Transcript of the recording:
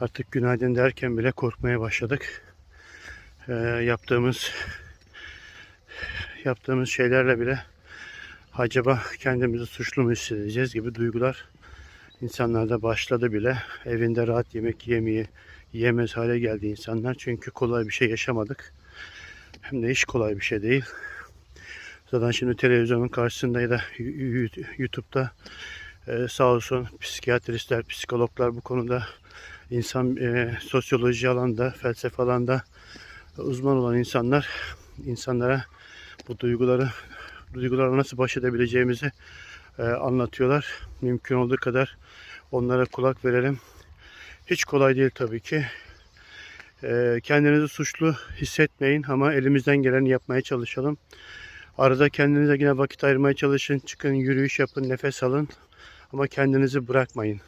Artık günaydın derken bile korkmaya başladık. Ee, yaptığımız yaptığımız şeylerle bile acaba kendimizi suçlu mu hissedeceğiz gibi duygular insanlarda başladı bile. Evinde rahat yemek yemeyi yiyemez hale geldi insanlar. Çünkü kolay bir şey yaşamadık. Hem de hiç kolay bir şey değil. Zaten şimdi televizyonun karşısında ya da YouTube'da e, sağ olsun psikiyatristler, psikologlar bu konuda insan e, sosyoloji alanında, felsefe alanında uzman olan insanlar insanlara bu duyguları duygularla nasıl baş edebileceğimizi e, anlatıyorlar. Mümkün olduğu kadar onlara kulak verelim. Hiç kolay değil tabii ki. E, kendinizi suçlu hissetmeyin ama elimizden geleni yapmaya çalışalım. Arada kendinize yine vakit ayırmaya çalışın. Çıkın, yürüyüş yapın, nefes alın. Ama kendinizi bırakmayın.